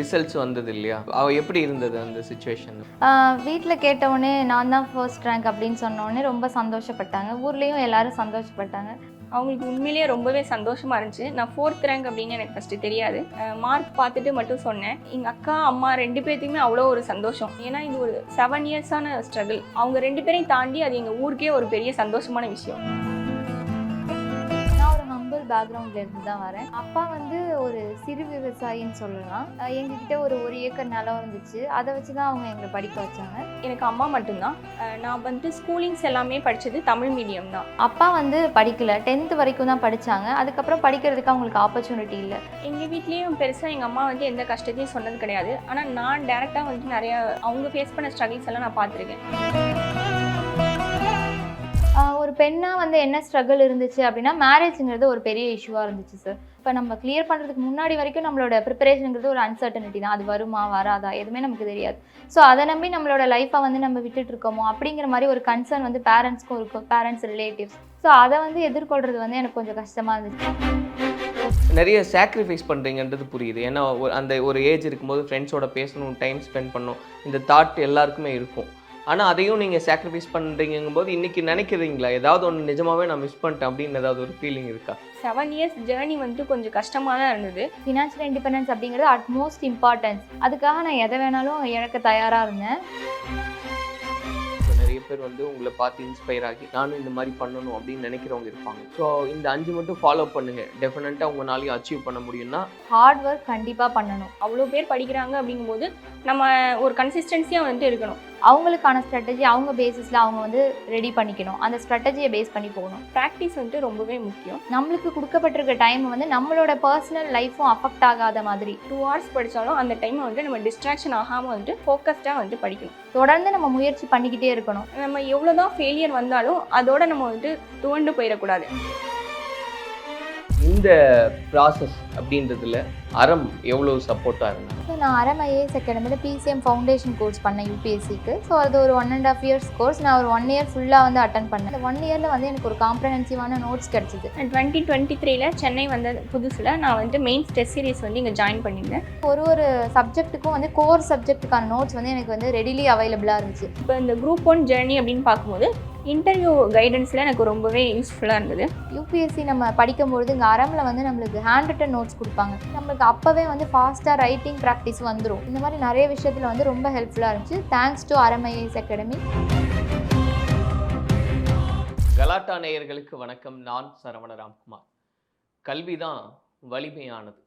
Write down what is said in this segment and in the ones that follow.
Results வந்தது இல்லையா அவ எப்படி இருந்தது அந்த சுச்சுவேஷன் வீட்டில் கேட்டவுடனே நான் தான் ஃபர்ஸ்ட் ரேங்க் அப்படின்னு சொன்னோடனே ரொம்ப சந்தோஷப்பட்டாங்க. ஊர்லேயும் எல்லாரும் சந்தோஷப்பட்டாங்க. அவங்களுக்கு உண்மையிலேயே ரொம்பவே சந்தோஷமா இருந்துச்சு. நான் ஃபோர்த் ரேங்க் அப்படின்னு எனக்கு ஃபஸ்ட்டு தெரியாது. மார்க் பார்த்துட்டு மட்டும் சொன்னேன். எங்கள் அக்கா அம்மா ரெண்டு பேர்த்துக்குமே அவ்வளோ ஒரு சந்தோஷம். ஏன்னா இது ஒரு செவன் இயர்ஸான ஸ்ட்ரகிள் அவங்க ரெண்டு பேரையும் தாண்டி அது எங்கள் ஊருக்கே ஒரு பெரிய சந்தோஷமான விஷயம். நான் ஒரு ஹம்பிள் பேக்ரவுண்ட்ல இருந்து தான் வரேன். அப்பா வந்து ஒரு சிறு விவசாயின்னு சொல்லலாம். எங்ககிட்ட ஒரு ஒரு ஏக்கர் நிலம் இருந்துச்சு. அதை வச்சு தான் அவங்க எங்களை படிக்க வச்சாங்க. எனக்கு அம்மா மட்டும்தான். நான் வந்துட்டு ஸ்கூலிங்ஸ் எல்லாமே படித்தது தமிழ் மீடியம் தான். அப்பா வந்து படிக்கல. டென்த்து வரைக்கும் தான் படிச்சாங்க. அதுக்கப்புறம் படிக்கிறதுக்கு அவங்களுக்கு ஆப்பர்ச்சுனிட்டி இல்லை. எங்கள் வீட்லேயும் பெருசாக எங்கள் அம்மா வந்து எந்த கஷ்டத்தையும் சொன்னது கிடையாது. ஆனால் நான் டேரெக்டாக வந்துட்டு நிறையா அவங்க ஃபேஸ் பண்ண ஸ்ட்ரகிள்ஸ் எல்லாம் நான் பார்த்துருக்கேன். ஒரு பெண்ணாக வந்து என்ன ஸ்ட்ரகிள் இருந்துச்சு அப்படின்னா மேரேஜுங்கிறது ஒரு பெரிய இஷ்யூவாக இருந்துச்சு சார் இப்போ நம்ம கிளியர் பண்ணுறதுக்கு முன்னாடி வரைக்கும் நம்மளோட ப்ரிப்பரேஷனுங்கிறது ஒரு அன்சர்டனிட்டி தான். அது வருமா வராதா எதுவுமே நமக்கு தெரியாது. ஸோ அதை நம்பி நம்மளோட லைஃப்பை வந்து நம்ம விட்டுட்டு இருக்கோமோ அப்படிங்கிற மாதிரி ஒரு கன்சர்ன் வந்து பேரண்ட்ஸ்க்கும் இருக்கும் பேரண்ட்ஸ் ரிலேட்டிவ்ஸ் ஸோ அதை வந்து எதிர்கொள்கிறது வந்து எனக்கு கொஞ்சம் கஷ்டமாக இருந்துச்சு. நிறைய சாக்ரிஃபைஸ் பண்ணுறீங்கன்றது புரியுது. ஏன்னா ஒரு- அந்த ஒரு ஏஜ் இருக்கும்போது ஃப்ரெண்ட்ஸோட பேசணும் டைம் ஸ்பெண்ட் பண்ணணும் இந்த தாட் எல்லாருக்குமே இருக்கும். ஆனால் அதையும் நீங்கள் சாக்ரிஃபைஸ் பண்ணுறீங்கும் போது இன்றைக்கி நினைக்கிறீங்களா? ஏதாவது ஒன்று நிஜமாவே நான் மிஸ் பண்ணிட்டேன் அப்படின்னு ஏதாவது ஒரு ஃபீலிங் இருக்கா? செவன் இயர்ஸ் ஜேர்னி வந்துட்டு கொஞ்சம் கஷ்டமாக தான் இருந்தது. ஃபினான்ஷியல் இண்டிபெண்டன்ஸ் அப்படிங்கிறது அட்மோஸ்ட் இம்பார்ட்டன்ஸ் அதுக்காக நான் எதை வேணாலும் இழக்க தயாராக இருந்தேன். நிறைய பேர் வந்து உங்களை பார்த்து இன்ஸ்பயர் ஆகி நானும் இந்த மாதிரி பண்ணணும் அப்படின்னு நினைக்கிறவங்க இருப்பாங்க. ஸோ இந்த அஞ்சு மட்டும் ஃபாலோ பண்ணுங்க. டெஃபினட்டாக உங்களாலையும் அச்சீவ் பண்ண முடியும்னா ஹார்ட் ஒர்க் கண்டிப்பாக பண்ணணும். அவ்வளோ பேர் படிக்கிறாங்க அப்படிங்கும்போது நம்ம ஒரு கன்சிஸ்டன்சியாக வந்துட்டு இருக்கணும். அவங்களுக்கான ஸ்ட்ராட்டஜி அவங்க பேசிஸில் அவங்க வந்து ரெடி பண்ணிக்கணும். அந்த ஸ்ட்ராட்டஜியை பேஸ் பண்ணி போகணும். ப்ராக்டிஸ் வந்துட்டு ரொம்பவே முக்கியம். நம்மளுக்கு கொடுக்கப்பட்டிருக்க டைம் வந்து நம்மளோட பர்சனல் லைஃப்பும் அஃபெக்ட் ஆகாத மாதிரி. டூ ஹவர்ஸ் படித்தாலும் அந்த டைமை வந்துட்டு நம்ம டிஸ்ட்ராக்ஷன் ஆகாமல் வந்துட்டு ஃபோக்கஸ்டாக வந்துட்டு படிக்கணும். தொடர்ந்து நம்ம முயற்சி பண்ணிக்கிட்டே இருக்கணும். நம்ம எவ்வளோதான் ஃபெயிலியர் வந்தாலும் அதோட நம்ம வந்துட்டு துவண்டு போயிடக்கூடாது. இந்த ப்ராசஸ் அப்படின்றதுல அறம் எவ்வளோ சப்போர்ட்டாக இருந்தாங்க? ஸோ நான் அரம் ஐஏஎஸ் அகாடமியில் பிசிஎம் ஃபவுண்டேஷன் கோர்ஸ் பண்ணேன் யூபிஎஸ்சிக்கு ஸோ அது ஒரு one and half years course நான் ஒரு ஒன் இயர் ஃபுல்லாக வந்து அட்டன் பண்ணேன். அந்த ஒன் இயரில் வந்து எனக்கு ஒரு காம்ப்ரஹென்சிவான நோட்ஸ் கிடச்சிது. டுவெண்ட்டி டுவெண்ட்டி த்ரீல சென்னை வந்த புதுசில் நான் வந்துட்டு மெயின் டெஸ்ட் சீரிஸ் வந்து இங்கே ஜாயின் பண்ணியிருந்தேன். ஒரு ஒரு சப்ஜெக்ட்டுக்கும் வந்து கோர் சப்ஜெக்ட்டுக்கான நோட்ஸ் வந்து எனக்கு வந்து ரெடிலி அவைலபிளாக இருந்துச்சு. இப்போ இந்த குரூப் ஒன் ஜேர்னி அப்படின்னு பார்க்கும்போது இன்டர்வியூ கைடன்ஸில் எனக்கு ரொம்பவே யூஸ்ஃபுல்லாக இருந்தது. யூபிஎஸ்சி நம்ம படிக்கும்பொழுது இங்கே அரமில் வந்து நம்மளுக்கு ஹேண்ட் ரிட்டன் நோட்ஸ் கொடுப்பாங்க. நம்மளுக்கு அப்போவே வந்து ஃபாஸ்ட்டாக ரைட்டிங் ப்ராக்டிஸ் வந்துடும் இந்த மாதிரி நிறைய விஷயத்தில் வந்து ரொம்ப ஹெல்ப்ஃபுல்லாக இருந்துச்சு. Thanks to Aram IAS academy Galatta நேயர்களுக்கு வணக்கம். நான் சரவண ராம்குமார். கல்வி தான் வலிமையானது.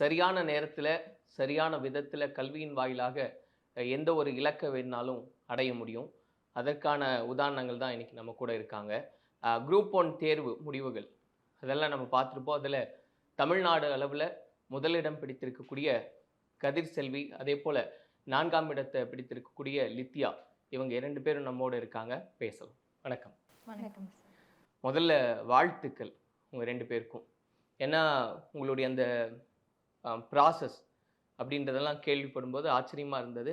சரியான நேரத்தில் சரியான விதத்தில் கல்வியின் வாயிலாக எந்த ஒரு இலக்கை வேணாலும் அடைய முடியும். அதற்கான உதாரணங்கள் தான் இன்னைக்கு நம்ம கூட இருக்காங்க. குரூப் ஒன் தேர்வு முடிவுகள். அதெல்லாம் நம்ம பார்த்துருப்போம். அதில் தமிழ்நாடு அளவில் முதலிடம் பிடித்திருக்கக்கூடிய கதிர் செல்வி அதே போல் நான்காம் இடத்தை பிடித்திருக்கக்கூடிய லித்யா இவங்க இரண்டு பேரும் நம்மோடு இருக்காங்க. பேசலாம். வணக்கம். வணக்கம். முதல்ல வாழ்த்துக்கள் உங்கள் ரெண்டு பேருக்கும். ஏன்னா உங்களுடைய அந்த ப்ராசஸ் அப்படின்றதெல்லாம் கேள்விப்படும்போது ஆச்சரியமாக இருந்தது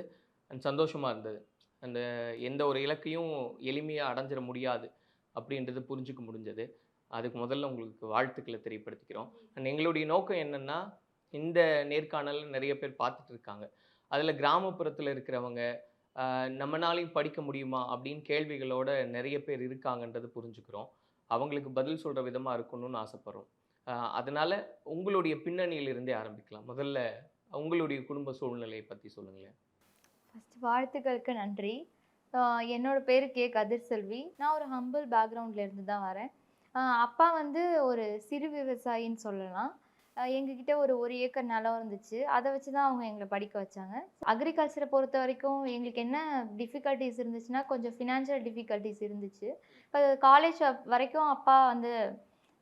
அண்ட் சந்தோஷமாக இருந்தது. அந்த எந்த ஒரு இலக்கையும் எளிமையாக அடைஞ்சிட முடியாது அப்படின்றது புரிஞ்சுக்க முடிஞ்சது. அதுக்கு முதல்ல உங்களுக்கு வாழ்த்துக்களை தெரியப்படுத்திக்கிறோம். அண்ட் எங்களுடைய நோக்கம் என்னென்னா இந்த நேர்காணல் நிறைய பேர் பார்த்துட்டு இருக்காங்க. அதில் கிராமப்புறத்தில் இருக்கிறவங்க நம்மனாலையும் படிக்க முடியுமா அப்படின்னு கேள்விகளோட நிறைய பேர் இருக்காங்கன்றது புரிஞ்சுக்கிறோம். அவங்களுக்கு பதில் சொல்கிற விதமாக இருக்கணும்னு ஆசைப்படுறோம். அதனால உங்களுடைய பின்னணியிலிருந்தே ஆரம்பிக்கலாம். முதல்ல உங்களுடைய குடும்ப சூழ்நிலையை பற்றி சொல்லுங்களேன். ஃபஸ்ட் வாழ்த்துக்களுக்கு நன்றி. என்னோட பேர் கே. கதிர் செல்வி நான் ஒரு ஹம்பிள் பேக்ரவுண்ட்லேருந்து தான் வரேன். அப்பா வந்து ஒரு சிறு விவசாயின்னு சொல்லலாம். எங்ககிட்ட ஒரு ஒரு ஏக்கர் நிலம் இருந்துச்சு. அதை வச்சு தான் அவங்க எங்களை படிக்க வச்சாங்க. அக்ரிகல்ச்சரை பொறுத்த வரைக்கும் எங்களுக்கு என்ன டிஃபிகல்ட்டிஸ் இருந்துச்சுன்னா கொஞ்சம் ஃபினான்ஷியல் டிஃபிகல்ட்டிஸ் இருந்துச்சு. இப்போ காலேஜ் வரைக்கும் அப்பா வந்து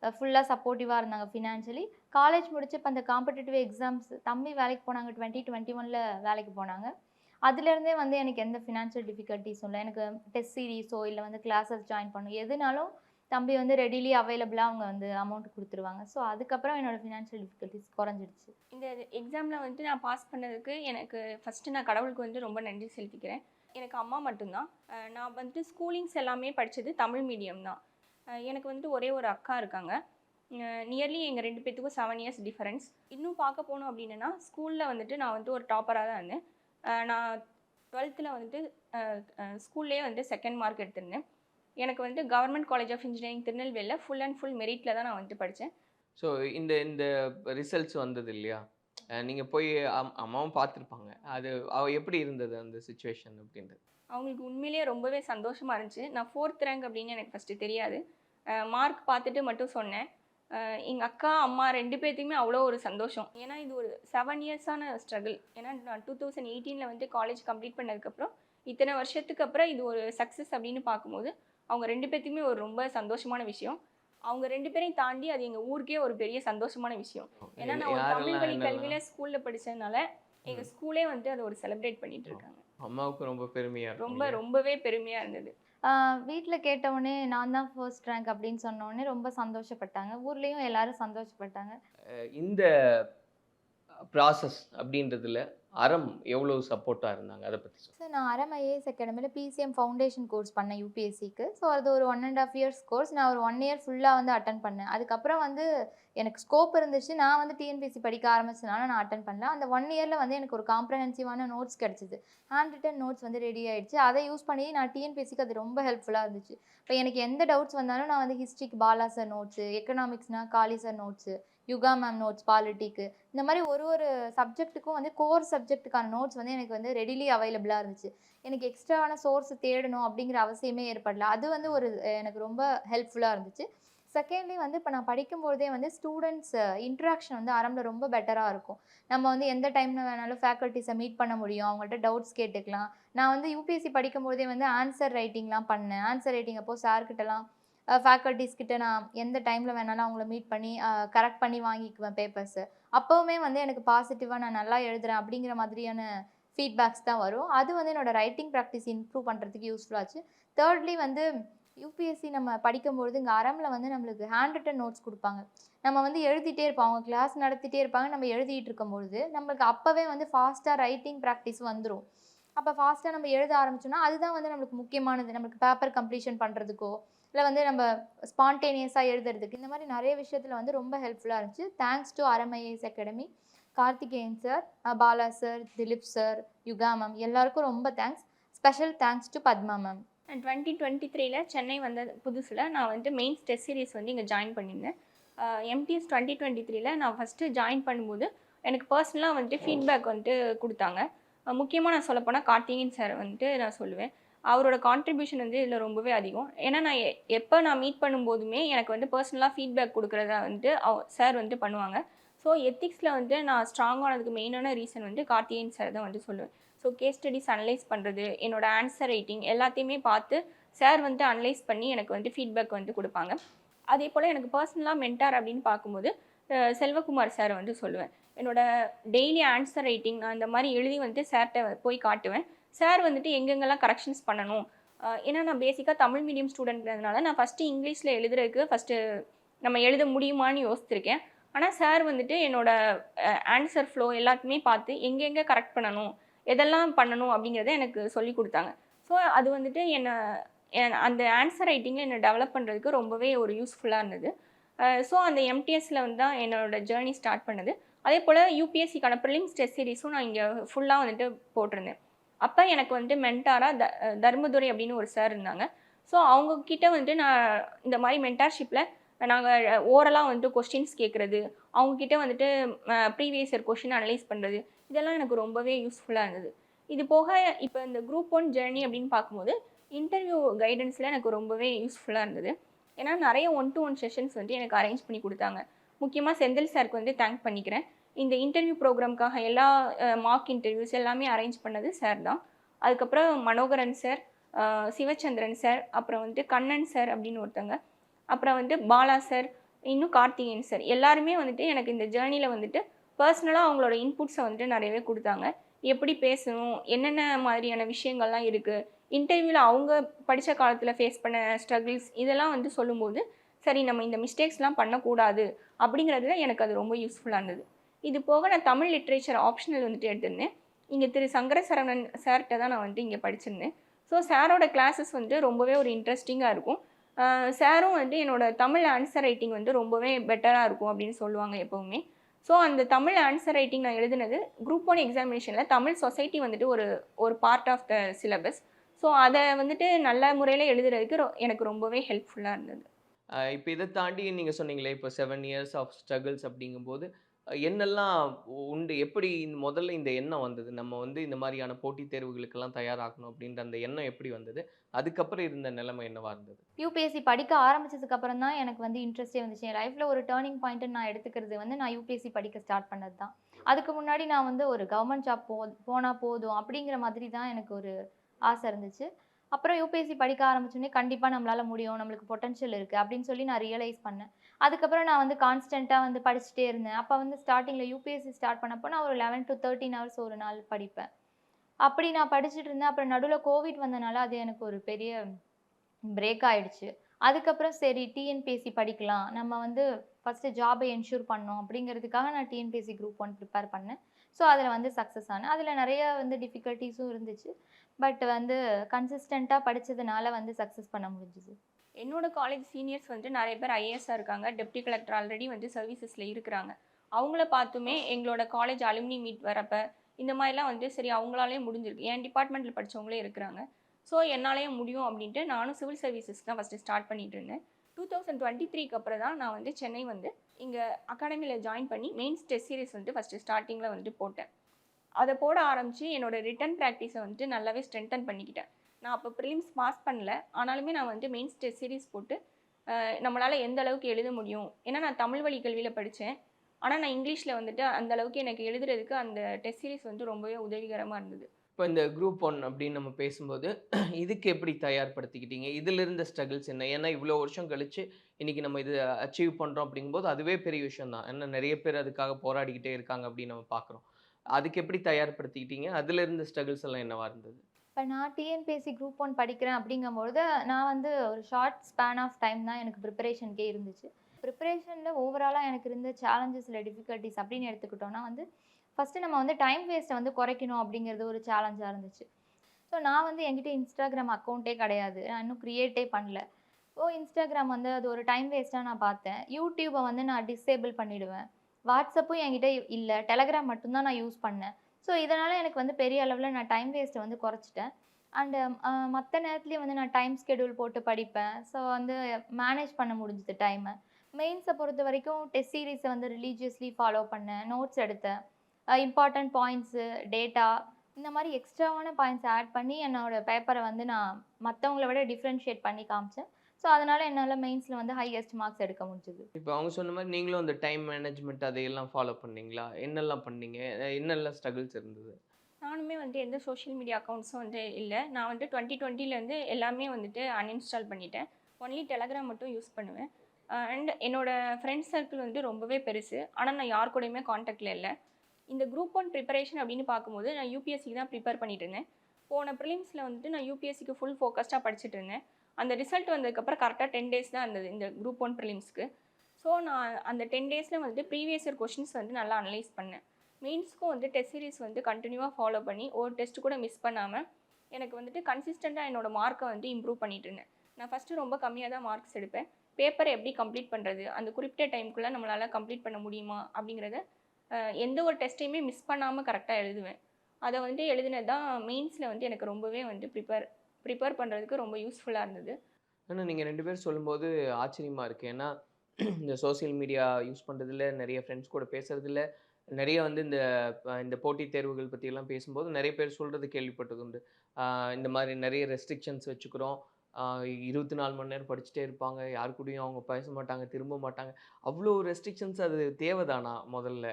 ஃபுல்லாக சப்போர்ட்டிவாக இருந்தாங்க ஃபினான்ஷியலி காலேஜ் முடிச்சு இப்போ அந்த காம்படிட்டிவ் எக்ஸாம்ஸ் தம்பி வேலைக்கு போனாங்க டுவெண்ட்டி டுவெண்ட்டி ஒனில் வேலைக்கு போனாங்க. அதுலேருந்தே வந்து எனக்கு எந்த ஃபினான்ஷியல் டிஃபிகல்ட்டிஸும் இல்லை. எனக்கு டெஸ்ட் சீரீஸோ இல்லை வந்து கிளாஸஸ் ஜாயின் பண்ணும் எதுனாலும் தம்பி வந்து ரெடிலி அவைலபிளாக அவங்க வந்து அமௌண்ட் கொடுத்துருவாங்க. ஸோ அதுக்கப்புறம் என்னோட ஃபினான்ஷியல் டிஃபிகல்ட்டிஸ் குறைஞ்சிடுச்சு. இந்த எக்ஸாமில் வந்துட்டு நான் பாஸ் பண்ணதுக்கு எனக்கு ஃபஸ்ட்டு நான் கடவுளுக்கு வந்து ரொம்ப நன்றி செலுத்திக்கிறேன். எனக்கு அம்மா மட்டும்தான். நான் வந்துட்டு ஸ்கூலிங்ஸ் எல்லாமே படித்தது தமிழ் மீடியம் தான். எனக்கு வந்துட்டு ஒரே ஒரு அக்கா இருக்காங்க. நியர்லி எங்கள் ரெண்டு பேத்துக்கும் செவன் இயர்ஸ் டிஃபரன்ஸ் இன்னும் பார்க்க போனோம் அப்படின்னா ஸ்கூலில் வந்துட்டு நான் வந்துட்டு ஒரு டாப்பராக தான் இருந்தேன். நான் டுவெல்த்தில் வந்துட்டு ஸ்கூல்லேயே வந்து செகண்ட் மார்க் எடுத்திருந்தேன். எனக்கு வந்து கவர்மெண்ட் காலேஜ் ஆஃப் இன்ஜினியரிங் திருநெல்வேலியில் ஃபுல் அண்ட் ஃபுல் மெரிட்டில் தான் நான் வந்துட்டு படித்தேன் ஸோ இந்த இந்த ரிசல்ட்ஸ் வந்தது இல்லையா? அஹ் நீங்க போய் அம்- அம்மாவும் பார்த்துருப்பாங்க. அது அவ எப்படி இருந்தது அந்த சுச்சுவேஷன் அப்படின்றது? அவங்களுக்கு உண்மையிலேயே ரொம்பவே சந்தோஷமாக இருந்துச்சு. நான் ஃபோர்த் ரேங்க் அப்படின்னு எனக்கு ஃபஸ்ட்டு தெரியாது. மார்க் பார்த்துட்டு மட்டும் சொன்னேன். எங்கள் அக்கா அம்மா ரெண்டு பேர்த்துக்குமே அவ்வளோ ஒரு சந்தோஷம். ஏன்னா இது ஒரு செவன் இயர்ஸான ஸ்ட்ரகிள் ஏன்னா நான் டூ தௌசண்ட் எயிட்டீனில் வந்து காலேஜ் கம்ப்ளீட் பண்ணதுக்கப்புறம் இத்தனை வருஷத்துக்கு அப்புறம் இது ஒரு சக்ஸஸ் அப்படின்னு பார்க்கும்போது அவங்க ரெண்டு பேர்த்துக்குமே ஒரு ரொம்ப சந்தோஷமான விஷயம். அவங்க ரெண்டு பேரையும் தாண்டி அது எங்கள் ஊருக்கே ஒரு பெரிய சந்தோஷமான விஷயம். ஏன்னா நான் ஒரு தமிழ் வழி கல்வியில் ஸ்கூலில் படிச்சதுனால எங்கள் ஸ்கூலே வந்து அதை ஒரு செலிப்ரேட் பண்ணிட்டு இருக்காங்க அம்மாவுக்கு ரொம்ப பெருமையா இருக்கும் ரொம்ப? ரொம்பவே பெருமையாக இருந்தது. வீட்டில் கேட்டவுடனே நான் தான் ஃபர்ஸ்ட் ரேங்க் அப்படின்னு சொன்னோடனே ரொம்ப சந்தோஷப்பட்டாங்க. ஊர்லேயும் எல்லாரும் சந்தோஷப்பட்டாங்க. இந்த ப்ராசஸ் அப்படின்றதுல அறம் எவ்வளோ சப்போர்ட்டாக இருந்தாங்க? அதை பற்றி சார் நான் அறம் ஐஏஎஸ் அகாடமியில் பிசிஎம் ஃபவுண்டேஷன் கோர்ஸ் பண்ணேன் யூபிஎஸ்சிக்கு ஸோ அது ஒரு one and half years course நான் ஒரு ஒன் இயர் ஃபுல்லாக வந்து அட்டன் பண்ணேன். அதுக்கப்புறம் வந்து எனக்கு ஸ்கோப் இருந்துச்சு. நான் வந்து டிஎன்பிஎஸ்சி படிக்க ஆரம்பிச்சதுனால நான் அட்டன் பண்ணல. அந்த ஒன் இயரில் வந்து எனக்கு ஒரு காம்ப்ரஹென்சிவான நோட்ஸ் கிடச்சிது. ஹேண்ட் ரிட்டன் நோட்ஸ் வந்து ரெடி ஆகிடுச்சு அதை யூஸ் பண்ணி நான் டிஎன்பிஎஸ்சிக்கு அது ரொம்ப ஹெல்ப்ஃபுல்லாக இருந்துச்சு. இப்போ எனக்கு எந்த டவுட்ஸ் வந்தாலும் நான் வந்து ஹிஸ்ட்ரிக்கு Bala sir notes எக்கனாமிக்ஸ்னால் Kali sir notes Yuga ma'am notes பாலிட்டிக்கு இந்த மாதிரி ஒரு ஒரு சப்ஜெக்ட்டுக்கும் வந்து கோர் சப்ஜெக்ட்டுக்கான நோட்ஸ் வந்து எனக்கு வந்து ரெடிலி அவைலபிளாக இருந்துச்சு. எனக்கு எக்ஸ்ட்ராவான சோர்ஸ் தேடணும் அப்படிங்கிற அவசியமே ஏற்படல. அது வந்து ஒரு எனக்கு ரொம்ப ஹெல்ப்ஃபுல்லாக இருந்துச்சு. செகண்ட்லி வந்து இப்போ நான் படிக்கும்போதே வந்து ஸ்டூடெண்ட்ஸ் இன்ட்ராக்ஷன் வந்து ஆரம்பில் ரொம்ப பெட்டராக இருக்கும். நம்ம வந்து எந்த டைமில் வேணாலும் ஃபேக்கல்ட்டிஸை மீட் பண்ண முடியும். அவங்கள்ட்ட டவுட்ஸ் கேட்டுக்கலாம். நான் வந்து யூபிஎஸ்சி படிக்கும்போதே வந்து ஆன்சர் ரைட்டிங்லாம் பண்ணேன். ஆன்சர் ரைட்டிங் அப்போது சார்கிட்டலாம் ஃபேக்கல்ட்டிஸ் கிட்ட நான் எந்த டைமில் வேணாலும் அவங்கள மீட் பண்ணி கரெக்ட் பண்ணி வாங்கிக்குவேன் பேப்பர்ஸு அப்போவுமே வந்து எனக்கு பாசிட்டிவாக நான் நல்லா எழுதுறேன் அப்படிங்கிற மாதிரியான ஃபீட்பேக்ஸ் தான் வரும். அது வந்து என்னோடய ரைட்டிங் ப்ராக்டிஸ் இம்ப்ரூவ் பண்ணுறதுக்கு யூஸ்ஃபுல்லாச்சு தேர்ட்லி வந்து யூபிஎஸ்சி நம்ம படிக்கும்பொழுது இங்கே அறமில் வந்து நம்மளுக்கு ஹேண்ட் ரிட்டன் நோட்ஸ் கொடுப்பாங்க. நம்ம வந்து எழுதிட்டே இருப்போம். அவங்க கிளாஸ் நடத்திட்டே இருப்பாங்க. நம்ம எழுதிட்டு இருக்கும்பொழுது நம்மளுக்கு அப்போவே வந்து ஃபாஸ்ட்டாக ரைட்டிங் ப்ராக்டிஸ் வந்துடும் அப்போ ஃபாஸ்ட்டாக நம்ம எழுத ஆரம்பிச்சோன்னா அதுதான் வந்து நம்மளுக்கு முக்கியமானது. நம்மளுக்கு பேப்பர் கம்ப்ளீஷன் பண்ணுறதுக்கோ இல்லை வந்து நம்ம ஸ்பான்டேனியஸாக எழுதுறதுக்கு. இந்த மாதிரி நிறைய விஷயத்தில் வந்து ரொம்ப ஹெல்ப்ஃபுல்லாக இருந்துச்சு. Thanks to Aram IAS academy Karthikeyan sir Bala sir Dilip sir Yuga ma'am எல்லாருக்கும் ரொம்ப thanks special thanks to Padma ma'am twenty twenty த்ரீல சென்னை வந்த புதுசில் நான் வந்துட்டு மெயின் டெஸ்ட் சீரிஸ் வந்து இங்கே ஜாயின் பண்ணியிருந்தேன். எம்டிஎஸ் டுவெண்ட்டி டுவெண்ட்டி த்ரீல நான் ஃபஸ்ட்டு ஜாயின் பண்ணும்போது எனக்கு பர்சனலாக வந்துட்டு ஃபீட்பேக் வந்துட்டு கொடுத்தாங்க. முக்கியமாக நான் சொல்லப்போனால் கார்த்திகேயன் சார் வந்துட்டு நான் சொல்லுவேன். அவரோட கான்ட்ரிபியூஷன் வந்து இதில் ரொம்பவே அதிகம். ஏன்னா நான் எ- எப்போ நான் மீட் பண்ணும்போதுமே எனக்கு வந்து பர்சனலாக ஃபீட்பேக் கொடுக்குறதா வந்துட்டு சார் வந்துட்டு பண்ணுவாங்க. ஸோ எத்திக்ஸில் வந்து நான் ஸ்ட்ராங்கானதுக்கு மெயினான ரீசன் வந்து கார்த்திகேயன் சார் தான் வந்து சொல்லுவேன். ஸோ கேஸ் ஸ்டடிஸ் அனலைஸ் பண்ணுறது என்னோடய ஆன்சர் ரைட்டிங் எல்லாத்தையுமே பார்த்து சார் வந்து அனலைஸ் பண்ணி எனக்கு வந்து ஃபீட்பேக் வந்து கொடுப்பாங்க. அதே போல் எனக்கு பர்சனலாக மென்டார் அப்படின்னு பார்க்கும்போது செல்வகுமார் சார் வந்து சொல்லுவேன். என்னோட டெய்லி ஆன்சர் ரைட்டிங் நான் அந்த மாதிரி எழுதி வந்து சார்கிட்ட போய் காட்டுவேன். சார் வந்துட்டு எங்கெங்கெல்லாம் கரெக்ஷன்ஸ் பண்ணணும்? ஏன்னா நான் பேசிக்காக தமிழ் மீடியம் ஸ்டூடெண்ட்ன்றதுனால நான் ஃபஸ்ட்டு இங்கிலீஷில் எழுதுறதுக்கு ஃபஸ்ட்டு நம்ம எழுத முடியுமான்னு யோசிச்சிருக்கேன். ஆனால் சார் வந்துட்டு என்னோட ஆன்சர் ஃப்ளோ எல்லாத்தையுமே பார்த்து எங்கெங்கே கரெக்ட் பண்ணணும்? எதெல்லாம் பண்ணணும் அப்படிங்கிறத எனக்கு சொல்லி கொடுத்தாங்க. ஸோ அது வந்துட்டு என்னை அந்த ஆன்சர் ரைட்டிங்கை என்னை டெவலப் பண்ணுறதுக்கு ரொம்பவே ஒரு யூஸ்ஃபுல்லாக இருந்தது. ஸோ அந்த எம்டிஎஸ்சில் வந்து தான் என்னோட ஜேர்னி ஸ்டார்ட் பண்ணது. அதே போல் யூபிஎஸ்சிக்கான ப்ரிலிம்ஸ் டெஸ்ட் சீரிஸும் நான் இங்கே ஃபுல்லாக வந்துட்டு போட்டிருந்தேன். அப்போ எனக்கு வந்துட்டு மென்டாராக த தர்மதுரை அப்படின்னு ஒரு சார் இருந்தாங்க. ஸோ அவங்கக்கிட்ட வந்துட்டு நான் இந்த மாதிரி மென்டார்ஷிப்பில் நாங்கள் ஓரலாக வந்துட்டு கொஸ்டின்ஸ் கேட்குறது அவங்கக்கிட்ட வந்துட்டு ப்ரீவியஸ் இயர் கொஷின் அனலைஸ் பண்ணுறது இதெல்லாம் எனக்கு ரொம்பவே யூஸ்ஃபுல்லாக இருந்தது. இது போக இப்போ இந்த குரூப் ஒன் ஜேர்னி அப்படின்னு பார்க்கும்போது இன்டர்வியூ கைடன்ஸில் எனக்கு ரொம்பவே யூஸ்ஃபுல்லாக இருந்தது. ஏன்னா நிறைய ஒன் டு ஒன் செஷன்ஸ் வந்து எனக்கு அரேஞ்ச் பண்ணி கொடுத்தாங்க. முக்கியமாக செந்தில் சாருக்கு வந்து தேங்க் பண்ணிக்கிறேன். இந்த இன்டர்வியூ ப்ரோக்ராம்க்காக எல்லா மார்க் இன்டர்வியூஸ் எல்லாமே அரேஞ்ச் பண்ணது சார் தான். அதுக்கப்புறம் மனோகரன் சார் சிவச்சந்திரன் சார் அப்புறம் வந்துட்டு கண்ணன் சார் அப்படின்னு ஒருத்தங்க. அப்புறம் வந்து பாலா சார் இன்னும் கார்த்திகேயன் சார் எல்லாருமே வந்துட்டு எனக்கு இந்த ஜேர்னியில் வந்துட்டு பர்சனலாக அவங்களோட இன்புட்ஸை வந்துட்டு நிறையவே கொடுத்தாங்க. எப்படி பேசணும் என்னென்ன மாதிரியான விஷயங்கள்லாம் இருக்குது இன்டர்வியூவில் அவங்க படித்த காலத்தில் ஃபேஸ் பண்ண ஸ்ட்ரகிள்ஸ் இதெல்லாம் வந்து சொல்லும்போது சரி நம்ம இந்த மிஸ்டேக்ஸ்லாம் பண்ணக்கூடாது அப்படிங்கிறதுல எனக்கு அது ரொம்ப யூஸ்ஃபுல்லாக இருந்தது இது போக நான் தமிழ் லிட்ரேச்சர் ஆப்ஷனல் வந்துட்டு எடுத்திருந்தேன். இங்கே திரு சங்கரசரவணன் சார்கிட்ட தான் நான் வந்துட்டு இங்கே படிச்சிருந்தேன். ஸோ சாரோட கிளாஸஸ் வந்து ரொம்பவே ஒரு இன்ட்ரெஸ்டிங்காக இருக்கும். சாரும் வந்து என்னோட தமிழ் ஆன்சர் ரைட்டிங் வந்து ரொம்பவே பெட்டராக இருக்கும் அப்படின்னு சொல்லுவாங்க எப்போவுமே. ஸோ அந்த தமிழ் ஆன்சர் ரைட்டிங் நான் எழுதினது குரூப் ஒன் எக்ஸாமினேஷனில் தமிழ் சொசைட்டி வந்துட்டு ஒரு ஒரு part of the syllabus so அதை வந்துட்டு நல்ல முறையில் எழுதுறதுக்கு ரொ- எனக்கு ரொம்பவே ஹெல்ப்ஃபுல்லாக இருந்தது. இப்போ இதை தாண்டி நீங்கள் சொன்னீங்களே இப்போ செவன் இயர்ஸ் ஆஃப் ஸ்ட்ரகிள்ஸ் அப்படிங்கும்போது என்னெல்லாம் உண்டு? எப்படி இந்த முதல்ல இந்த எண்ணம் வந்தது? நம்ம வந்து இந்த மாதிரியான போட்டித் தேர்வுகளுக்கெல்லாம் தயாராகணும் அப்படின்ற அந்த எண்ணம் எப்படி வந்தது? அதுக்கப்புறம் இருந்த நிலைமை என்னவா இருந்தது? யூபிஎஸ்சி படிக்க ஆரம்பிச்சதுக்கு அப்புறம் தான் எனக்கு வந்து இன்ட்ரெஸ்டே வந்துச்சு. என் லைஃப்ல ஒரு டேர்னிங் பாயிண்ட் நான் எடுத்துக்கிறது வந்து நான் யூபிஎஸ்சி படிக்க ஸ்டார்ட் பண்ணது தான். அதுக்கு முன்னாடி நான் வந்து ஒரு கவர்மெண்ட் ஜாப் போ போனால் போதும் அப்படிங்கிற மாதிரி தான் எனக்கு ஒரு ஆசை இருந்துச்சு. அப்புறம் யூபிஎஸ்சி படிக்க ஆரம்பிச்சோடனே கண்டிப்பாக நம்மளால முடியும். நம்மளுக்கு பொட்டன்ஷியல் இருக்குது அப்படின்னு சொல்லி நான் ரியலைஸ் பண்ணேன். அதுக்கப்புறம் நான் வந்து கான்ஸ்டண்ட்டாக வந்து படிச்சுட்டே இருந்தேன். அப்போ வந்து ஸ்டார்டிங்கில் யூபிஎஸ்சி ஸ்டார்ட் பண்ணப்போ நான் ஒரு லெவன் டு தேர்ட்டின் ஹவர்ஸ் ஒரு நாள் படிப்பேன். அப்படி நான் படிச்சுட்டு இருந்தேன். அப்புறம் நடுவில் கோவிட் வந்தனால அது எனக்கு ஒரு பெரிய பிரேக் ஆயிடுச்சு. அதுக்கப்புறம் சரி டிஎன்பிஎஸ்சி படிக்கலாம். நம்ம வந்து ஃபஸ்ட்டு ஜாபை என்ஷூர் பண்ணோம். அப்படிங்கிறதுக்காக நான் டிஎன்பிஎஸ்சி குரூப் ஒன் ப்ரிப்பேர் பண்ணேன். ஸோ அதில் வந்து சக்ஸஸ் ஆனேன். அதில் நிறைய வந்து டிஃபிகல்ட்டிஸும் இருந்துச்சு. பட் வந்து கன்சிஸ்டண்ட்டாக படித்ததுனால வந்து சக்ஸஸ் பண்ண முடிஞ்சுது. என்னோட காலேஜ் சீனியர்ஸ் வந்துட்டு நிறைய பேர் ஐஏஎஸ்ஸாக இருக்காங்க. டெப்டி கலெக்டர் ஆல்ரெடி வந்து சர்வீசஸில் இருக்கிறாங்க. அவங்கள பார்த்துமே எங்களோட காலேஜ் அலுமினி மீட் வரப்போ இந்த மாதிரிலாம் வந்து சரி அவங்களாலேயும் முடிஞ்சிருக்கு. என் டிபார்ட்மெண்ட்டில் படிச்சவங்களே இருக்கிறாங்க. ஸோ என்னாலேயே முடியும் அப்படின்ட்டு நானும் சிவில் சர்வீசஸ் தான் ஃபஸ்ட்டு ஸ்டார்ட் பண்ணிட்டு இருந்தேன். டூ தௌசண்ட் டுவெண்ட்டி த்ரீக்கு அப்புறம் தான் நான் வந்து சென்னை வந்து இங்கே அகாடமியில் ஜாயின் பண்ணி மெயின்ஸ் டெஸ்ட் சீரிஸ் வந்து ஃபஸ்ட்டு ஸ்டார்டிங்கில் வந்துட்டு போட்டேன். அதை போட ஆரம்பித்து என்னோடய ரிட்டன் ப்ராக்டிஸை வந்துட்டு நல்லாவே ஸ்ட்ரென்தன் பண்ணிக்கிட்டேன். நான் அப்போ ப்ரிலிம்ஸ் பாஸ் பண்ணல. ஆனாலுமே நான் வந்து மெயின்ஸ் டெஸ்ட் சீரிஸ் போட்டு நம்மளால் எந்த அளவுக்கு எழுத முடியும்? ஏன்னா நான் தமிழ் வழி கல்வியில் படித்தேன் ஆனால் நான் இங்கிலீஷில் வந்துட்டு அந்த அளவுக்கு எனக்கு எழுதுறதுக்கு அந்த டெஸ்ட் சீரிஸ் வந்து ரொம்பவே உதவிகரமாக இருந்தது. இப்போ இந்த குரூப் ஒன் அப்படின்னு நம்ம பேசும்போது இதுக்கு எப்படி தயார்படுத்திக்கிட்டீங்க? இதில் இருந்த ஸ்ட்ரகிள்ஸ் என்ன? ஏன்னா இவ்வளோ வருஷம் கழித்து இன்றைக்கி நம்ம இது அச்சீவ் பண்ணுறோம் அப்படிங்கும்போது அதுவே பெரிய விஷயம் தான். ஏன்னா நிறைய பேர் அதுக்காக போராடிக்கிட்டே இருக்காங்க அப்படின்னு நம்ம பார்க்குறோம் அதுக்கு எப்படி தயார்படுத்திக்கிட்டீங்க? அதில் இருந்த ஸ்ட்ரகிள்ஸ் எல்லாம் என்னவாக இருந்தது? இப்போ நான் டிஎன்பிஎஸ்சி குரூப் ஒன் படிக்கிறேன் அப்படிங்கும்பொழுது நான் வந்து ஒரு ஷார்ட் ஸ்பேன் ஆஃப் டைம் தான் எனக்கு ப்ரிப்பரேஷனுக்கே இருந்துச்சு. ப்ரிப்பரேஷனில் ஓவராலாக எனக்கு இருந்த சேலஞ்சஸில் டிஃபிகல்ட்டிஸ் அப்படின்னு எடுத்துக்கிட்டோம்னா வந்து ஃபஸ்ட்டு நம்ம வந்து டைம் வேஸ்ட்டை வந்து குறைக்கணும் அப்படிங்கிறது ஒரு சேலஞ்சாக இருந்துச்சு. ஸோ நான் வந்து என்கிட்ட இன்ஸ்டாகிராம் அக்கௌண்ட்டே கிடையாது. நான் இன்னும் க்ரியேட்டே பண்ணல. ஓ இன்ஸ்டாகிராம் வந்து அது ஒரு டைம் வேஸ்ட்டாக நான் பார்த்தேன். யூடியூப்பை வந்து நான் டிசேபிள் பண்ணிவிடுவேன் வாட்ஸ்அப்பும் என்கிட்ட இல்லை. டெலகிராம் மட்டும்தான் நான் யூஸ் பண்ணேன். ஸோ இதனால் எனக்கு வந்து பெரிய அளவில் நான் டைம் வேஸ்ட்டை வந்து குறைச்சிட்டேன். அண்டு மற்ற நேரத்துலேயும் வந்து நான் டைம் ஸ்கெடியூல் போட்டு படிப்பேன். ஸோ வந்து மேனேஜ் பண்ண முடிஞ்சது டைமை மெயின்ஸை பொறுத்த வரைக்கும் டெஸ்ட் சீரீஸை வந்து ரிலீஜியஸ்லி ஃபாலோ பண்ணேன். நோட்ஸ் எடுத்தேன். இம்பார்ட்டன்ட் பாயிண்ட்ஸு டேட்டா இந்த மாதிரி எக்ஸ்ட்ராவான பாயிண்ட்ஸ் ஆட் பண்ணி என்னோட பேப்பரை வந்து நான் மற்றவங்கள விட டிஃப்ரென்ஷியேட் பண்ணி காமிச்சேன். ஸோ அதனால் என்னால் மெயின்ஸில் வந்து ஹையஸ்ட் மார்க்ஸ் எடுக்க முடிஞ்சுது. இப்போ அவங்க சொன்ன மாதிரி நீங்களும் அந்த டைம் மேனேஜ்மெண்ட் அதையெல்லாம் ஃபாலோ பண்ணீங்களா? என்னெல்லாம் பண்ணீங்க? என்னெல்லாம் ஸ்ட்ரகிள்ஸ் இருந்தது? நானுமே வந்து எந்த சோஷியல் மீடியா அக்கௌண்ட்ஸும் வந்து இல்லை. நான் வந்து டுவெண்ட்டி டுவெண்ட்டிலேருந்து எல்லாமே வந்துட்டு அன்இன்ஸ்டால் பண்ணிட்டேன். ஒன்லி டெலகிராம் மட்டும் யூஸ் பண்ணுவேன். அண்ட் என்னோட ஃப்ரெண்ட்ஸ் சர்க்கிள் வந்து ரொம்பவே பெருசு. ஆனால் நான் யார் கூடயுமே காண்டாக்டில் இல்லை. இந்த குரூப் ஒன் ப்ரிப்பரேஷன் அப்படின்னு பார்க்கும்போது நான் யூபிஎஸ்சிக்கு தான் ப்ரிப்பேர் பண்ணிட்டு இருந்தேன். போன ப்ரிலிம்ஸில் வந்துட்டு நான் யூபிஎஸ்சிக்கு ஃபுல் ஃபோக்கஸ்டாக படிச்சுட்டு இருந்தேன். அந்த ரிசல்ட் வந்ததுக்கப்புறம் கரெக்டாக டென் டேஸ் தான் இருந்தது இந்த குரூப் ஒன் ப்ரிலிம்ஸ்க்கு ஸோ நான் அந்த டென் டேஸில் வந்துட்டு ப்ரீவியஸ் இயர் கொஷின்ஸ் வந்து நல்லா அனலைஸ் பண்ணேன். மெயின்ஸ்க்கும் வந்து டெஸ்ட் சீரிஸ் வந்து கண்டினியூவாக ஃபாலோ பண்ணி ஒரு டெஸ்ட் கூட மிஸ் பண்ணாமல் எனக்கு வந்துட்டு கன்சிஸ்டண்ட்டாக என்னோடய மார்க்கை வந்து இம்ப்ரூவ் பண்ணிட்டு இருந்தேன். நான் ஃபஸ்ட்டு ரொம்ப கம்மியாக தான் மார்க்ஸ் எடுப்பேன். பேப்பரை எப்படி கம்ப்ளீட் பண்ணுறது அந்த குறிப்பிட்ட டைம்குள்ளே நம்மளால் கம்ப்ளீட் பண்ண முடியுமா? அப்படிங்கிறத எந்த ஒரு டெஸ்ட்டையுமே மிஸ் பண்ணாமல் கரெக்டாக எழுதுவேன். அதை வந்து எழுதினது தான் மெயின்ஸில் வந்து எனக்கு ரொம்பவே வந்து ப்ரிப்பேர் ப்ரிப்பேர் பண்ணுறதுக்கு ரொம்ப யூஸ்ஃபுல்லாக இருந்தது. ஆனால் நீங்கள் ரெண்டு பேரும் சொல்லும்போது ஆச்சரியமாக இருக்குது ஏன்னா இந்த சோஷியல் மீடியா யூஸ் பண்ணுறதுல நிறைய ஃப்ரெண்ட்ஸ் கூட பேசுறதில்ல நிறைய வந்து இந்த இந்த போட்டித் தேர்வுகள் பற்றியெல்லாம் பேசும்போது நிறைய பேர் சொல்கிறது கேள்விப்பட்டது உண்டு. இந்த மாதிரி நிறைய ரெஸ்ட்ரிக்ஷன்ஸ் வச்சுக்கிறோம். இருபத்தி நாலு மணி நேரம் படிச்சுட்டே இருப்பாங்க. யார் கூடயும் அவங்க பேச மாட்டாங்க திரும்ப மாட்டாங்க. அவ்வளோ ரெஸ்ட்ரிக்ஷன்ஸ் அது தேவைதானா முதல்ல?